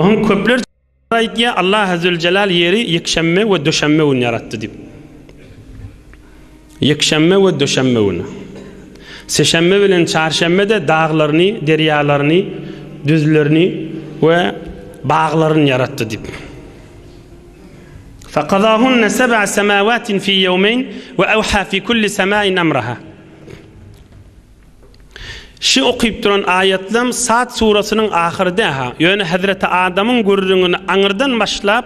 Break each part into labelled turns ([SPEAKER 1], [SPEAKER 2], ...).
[SPEAKER 1] هم كبلر رايتيا الله عز الجلال يري يكشمة ودشمة ونيرت دي يكشمة ودشمة ون سشمة بلن شارشمة ده داغلرني دريالرني düzlerini ve bağlarını yarattı dip. Fakadahun sab'a semawatin fi yawmayn ve ohha fi kulli. Şi okuyup duran ayetlerim Saat surasının ahirde ha. Yani Hazreti Adam'ın gurrünün anırdan başlap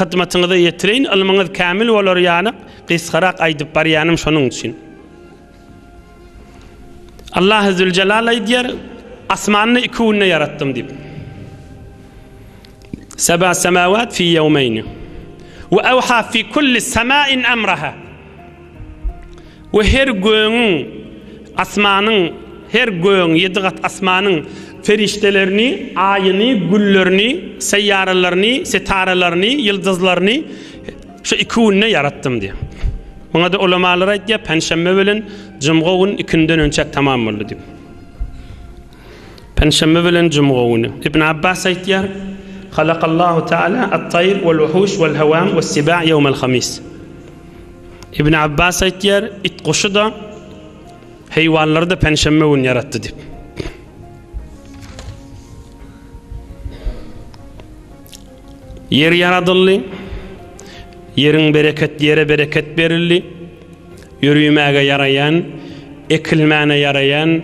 [SPEAKER 1] hizmetinizde yetirin, ilminiz kamil olur yani qisqaroq aytib baryanim şonuň üçin. Allah Zülcelal aýdýar, asmanyny iki günde yaratdym diýip. Seba semawat fi yawmayn. Wa awha fi kulli samain amraha. Wa her göňüň asmanyň her göğün yedigat asmanın feriştelerini, ayını, güllerini, seyyaralarını, setaralarını, yıldızlarını şu iki unne yarattım diye. Buna da ulamalar ayt ya penşembe bilen cumğun ikinden önce tamam oldu diye. Penşembe bilen cumğun. İbn Abbas ayt ya خلق الله تعالى الطير والوحوش والهوام والسباع يوم الخميس ابن عباس aytýar it guşy da heywanları da penşemme gün yarattı dip. Yer yaradılly. Yerin bereket yere bereket berilli. Yürüymäge yarayan, ekilmäne yarayan,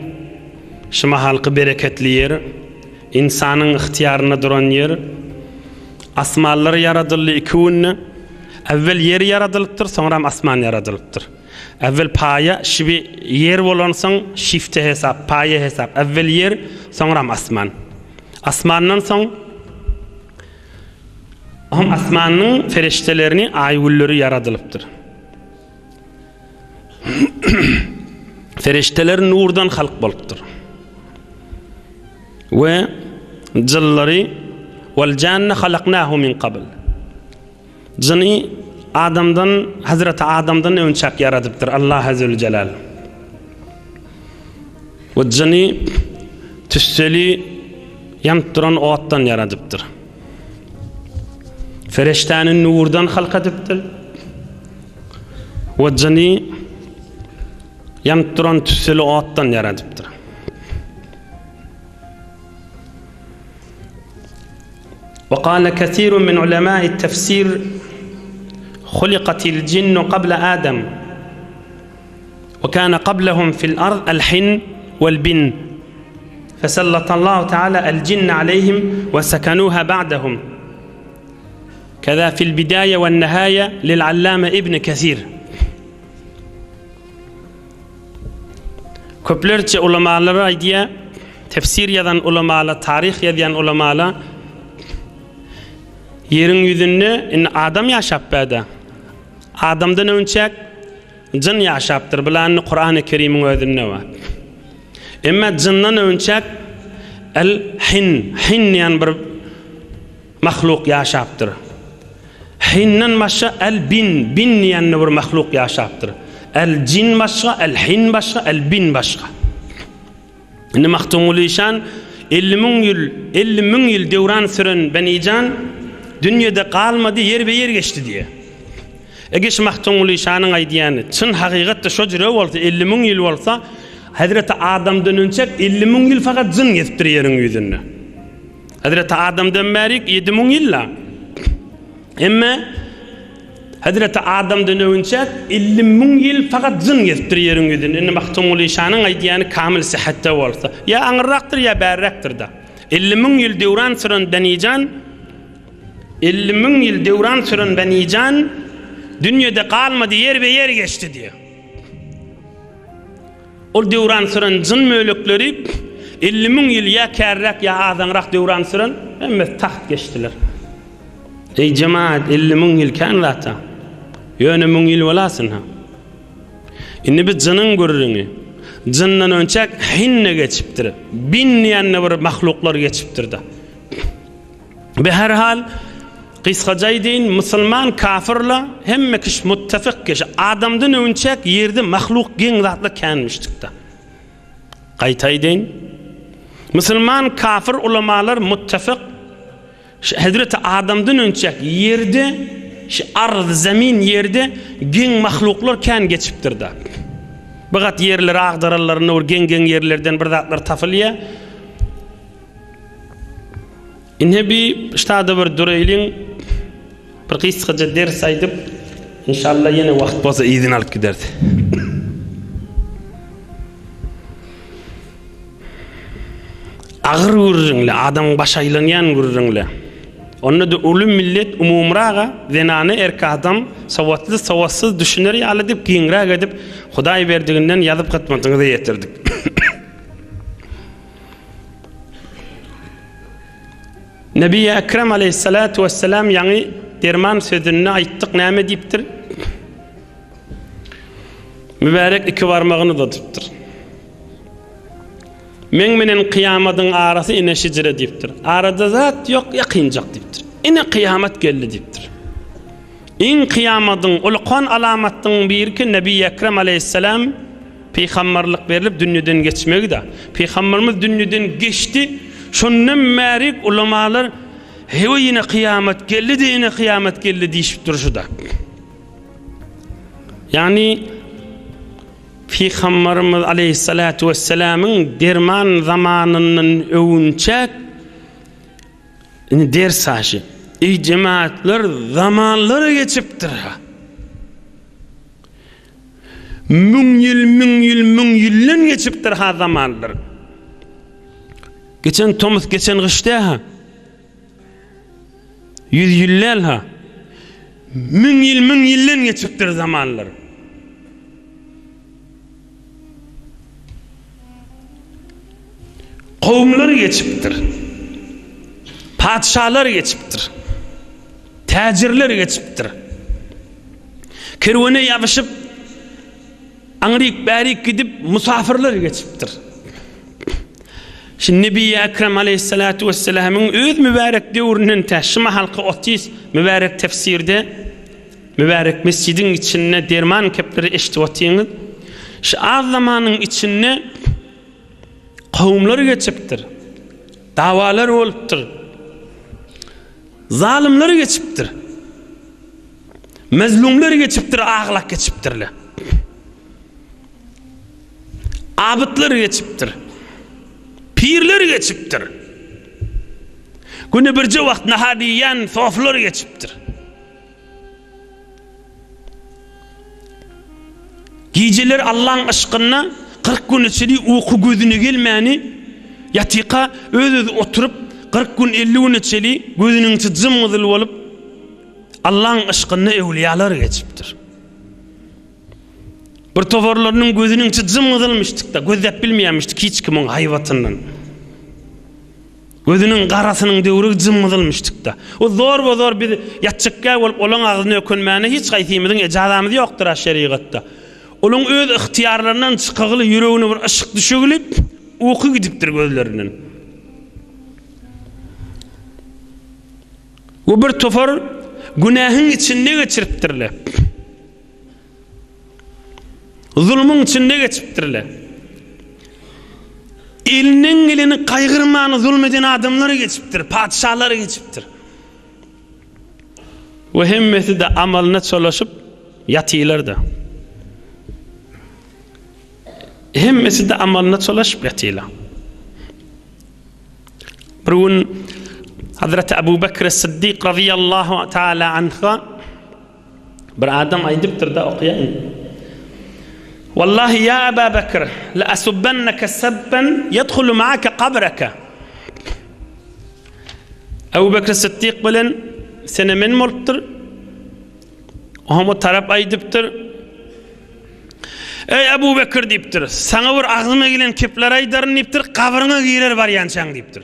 [SPEAKER 1] şuma halkı bereketli yer, insanın ihtiyaryna duran yer, asmanlar yaradılly iki günne, Evvel yer yaradylypdyr, soňra asman yaradylypdyr. Evvel paya, şibi yer bolan soň şifte hesap, paya hesap. Evvel yer, soňra asman. Asmandan soň Aham asmanyň feriştelerini aýgulları yaradylypdyr. Ferişteler nurdan halk bolupdyr. Ve jillary wal janna halaqnahu min qabl. Jini آدم دن حضرت آدمدن اون شاک یارادب تر الله عزیل جلال. و جنی تسلی یمتران آتدن یارادب تر فرشتان نوردن خلق دبتر. و جنی یمتران تسلی آتدن یارادب تر وقال كثير من علماء التفسير خلقت الجن قبل آدم وكان قبلهم في الأرض الحن والبن. فسلط الله تعالى الجن عليهم وسكنوها بعدهم. كذا في البداية والنهاية للعلامة ابن كثير. aydiya tefsir yadan ulamalar, tarih yadan ulamalar yerin yüzünde in adam yaşap bäde. Adamdan önçek jin yaşapdyr. Bilen Qur'an-ı Kerim'in özünde var. Emma jindan önçek el hin, hin yan bir mahluk yaşapdyr. Hinnan başga el bin, bin yan bir mahluk yaşapdyr. El cin başga, el hin başga, el bin başga. Indi mahtumulişan 50 min yıl 50 min yıl devran süren benican dünyada kalmadı yer be yer geçti diye. Egeş mahtumuli şanın aydiyanı çın hakikatte şo jire bolsa 50 min yıl bolsa Hazreti Adam'dan önce 50 min yıl fakat zın getipdir yerin yüzünde. Hazreti Adam'dan beri 7 min yılla. Emma Hazreti Adam'dan önce 50 min yıl fakat zın getipdir yerin yüzünde. Indi mahtumuli şanın aydiyanı kamil sıhhatte bolsa ya anırraktır ya berraktır da. 50 min yıl devran süren denican 50 min yıl devran süren benican dünyada kalmadı yer ve yer geçti diye. O devran süren zın mölükleri 50 min yıl ya kerrak ya azanrak devran süren hem taht geçtiler. Ey cemaat 50 min yıl kan lata. Yöne min yıl olasın ha. Inni biz zının görürünü. Zından önçek hinne geçiptir. Bin yanne bir mahluklar geçiptir da. Be her hal Qisqaca deyin musulman kafirla hemme kiş muttafik kiş adamdan önçek yerde mahluk gen zatla kenmiştik da. Qaytay deyin. Musulman kafir ulamalar muttafik Şu Hazreti Adam'dan önce yerde, şu arz, zemin yerde gen mahluklar kan geçiptir da. Bagat yerler ağdaralarını or gen gen yerlerden bir zatlar tafılya. Inhe bir ştada bir dureylin bir qisqaca ders aydıp inşallah yine vaqt bolsa izin alıp giderdi. Ağır gurrunla, adam başaylanyan gurrunla. Onu da ulum millet umumraga zenane erke adam savatlı savatsız düşünür ya alıp giyinraga edip Huday verdiğinden yazıp katmadığını yetirdik. Nebi Ekrem aleyhissalatu vesselam yani derman sözünü ayttık näme diptir? Mübarek iki varmağını da tuttur. Men menen kıyamadın arası ine şicire diptir. Arada zat yok yakınacak diptir. Ine kıyamet geldi diptir. İn kıyamadın ulqan alamatın bir ki Nebi Ekrem aleyhisselam peygamberlik verilip dünyadan geçmegi da. Peygamberimiz dünyadan geçti. Şondan merik ulamalar hewe yine kıyamet geldi de yine kıyamet geldi deyip duruşu da. Yani Peygamberimiz aleyhissalatu vesselam'ın derman zamanının övünçek der saşı. Ey cemaatler zamanları geçiptir ha. Mün yıl, mün yıl, mün yıllen geçiptir ha zamanlar. Geçen Thomas geçen kışta ha. Yüz yıllar ha. Mün yıl, mün yıllen geçiptir zamanlar. Kavimler geçiptir. Padişahlar geçiptir. Tacirler geçiptir. Kervene yapışıp Anrik barik gidip musafirler geçiptir. Şimdi Nebi Ekrem Aleyhissalatu vesselam'ın öz mübarek devrinin taşıma halkı otis mübarek tefsirde mübarek mescidin içine derman kepleri eşti otiyiniz. Şu az zamanın içine kavimler geçiptir. Davalar oluptur. Zalimler geçiptir. Mezlumlar geçiptir, ağlak geçiptirler. Abıtlar geçiptir. Pirler geçiptir. Günü birce vakt nahadiyen soflar geçiptir. Giyiciler Allah'ın aşkına 40 gün içeri uyku gözüne gelmeyeni yatika öz öz oturup 40 gün 50 gün içeri gözünün zımmıdıl olup Allah'ın aşkına evliyalar geçiptir. Bir tovarlarının gözünün içi zımmıdılmıştık da gözlep bilmeyemiştik hiç kimin hayvatından. Gözünün qarasının devri zımmıdılmıştık da. O zor bu zor bir yatçıkka olup olan ağzını ökünmeyene hiç kaytimidin ecazamız yoktur ha şeriatta. Onun öz ihtiyarlarından çıkağılı yüreğine bir ışık düşügülüp uyku gidiptir gözlerinin. O bir tofar günahın içinde geçiriptirler. Zulmün içinde geçiptirler. Elinin elini kaygırmanı zulmeden adamları geçiptir, padişahları geçiptir. Ve hemmeti de amalına çalışıp yatıylar da. Hemmesi de amalına çalışıp yatıylar. Bir gün Hazreti Ebu Bekir Sıddık radıyallahu teala anha bir adam aydıptır da okuyayım. والله يا أبا بكر لأسبنك سبا يدخل معك قبرك أبو بكر الصديق بلن سنة من مرتر وهم taraf aydıptır Ey Ebu Bekir deyiptir. Sana bir ağzıma gelen kepler aydarın deyiptir. Kabrına girer var yançan deyiptir.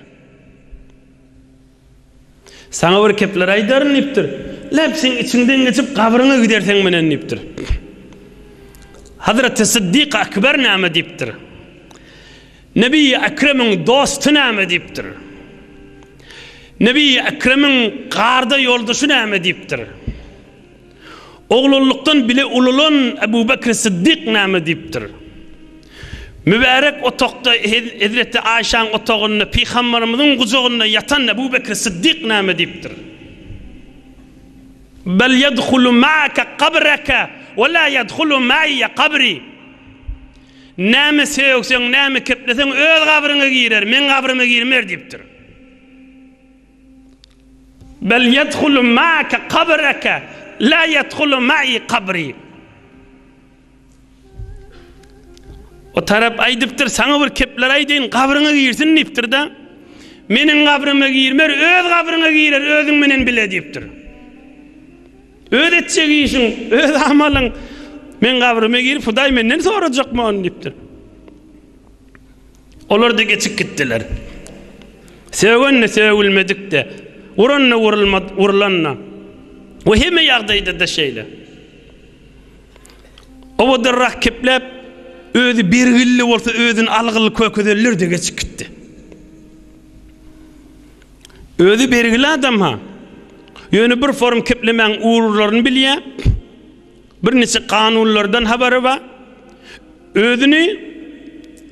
[SPEAKER 1] Sana bir kepler aydarın deyiptir. Lepsin içinden geçip kabrına gidersen menen deyiptir. Hazreti Sıddık Akbar name deyiptir. Nebi Ekrem'in dostu name deyiptir. Nebi Ekrem'in qarda yoldaşı name deyiptir. Oğlulluktan bile ululan Ebu Bekir Sıddık name deyiptir. Mübarek otokda Hazreti Ayşe'nin otogunda Peygamberimizin kucağında yatan Ebu Bekir Sıddık name deyiptir. Bel yedhulu ma'aka kabraka la yedhulu ma'iyye kabri. Näme sevsen, näme keplesen öz kabryna girer, men kabryma girmer deyiptir. Bel yedhulu ma'aka kabraka la yedhulu ma'i kabri. O tarap aýdypdyr, saňa bir kepler aýdyn, kabryňa girsin diýipdir da. Meniň kabryma girmer, öz kabryňa girer, özüň menen bile diýipdir. Ödetçe giysin, öz amalın men kabrime girip Huday menden soracak mı onu diptir. Olar da geçip gittiler. Sevgönne sevilmedik de, vuranna vurulanna. Ve heme yağdaydı da şeyle. Ovadır rakiplep, ödü bir gilli olsa ödün algılı köküdürler de geçip gitti. Ödü bir gilli adam ha. Ýöne bir form keplemäň uğurlaryny bilýär. Bir neçe kanunlardan habari var. Özüni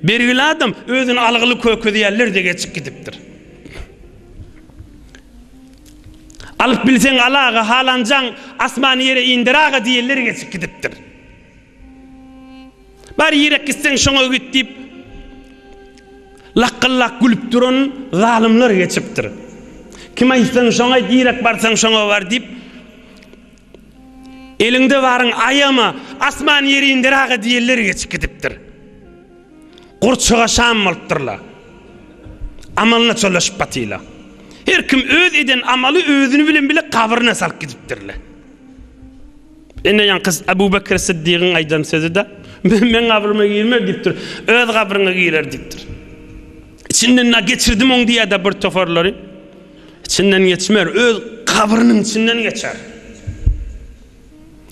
[SPEAKER 1] birgilli adam özün algyly kökedeýärler de geçip gidipdir. Alıp bilsen alaga halancan asman yere indiraga diýerler geçip gidipdir. Bar yere gitsen şoňa git diýip laqqallak gülüp duran zalimler geçipdir. Kim aýtsan şoňa direk barsaň şoňa bar diýip elinde barın ayama asman yeri indiraga diýerler geçip gidipdir. Gurçuga şam bolupdyrlar. Amalyna çöleşip batyla. Her kim öz eden amaly özüni bilen bile kabryna salyp gidipdirler. Ene yan kız Abu Bakr Siddiq'in aydan sözü de men kabryma girmer dipdir. Öz kabryna girer dipdir. İçinden na geçirdim on diye de bir tofarları. İçinden geçmer, öz kabrının içinden geçer.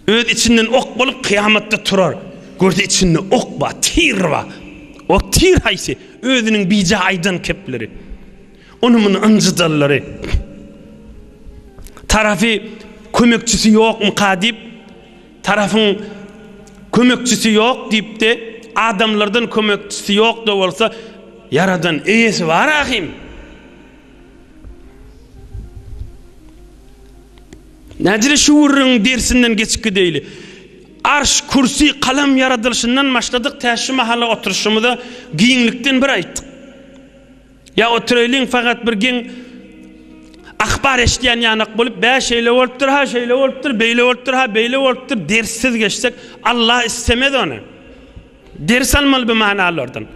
[SPEAKER 1] Öz içinden ok bolup kıyamatta turar. Gördü içinde ok ba, tir ba. O tir haysi özünün bica aydan kepleri. Onumun ancıdalları. Tarafı kömekçisi yok mu kadip? Tarafın kömekçisi yok deyip de adamlardan kömekçisi yok da olsa yaradan iyisi var ahim. Şu urun dersinden geçip gideyli. Arş, kursi, kalam yaradılışından başladık. Täşi mahala oturuşumda giyinlikten bir. Ya oturayling fakat bir gen ahbar eşdiýän ýanak bolup bä şeýle bolupdyr, ha şeýle bolupdyr, beýle bolupdyr, ha beýle bolupdyr dersiz geçsek Allah istemedi onu. Ders almaly bu manalardan.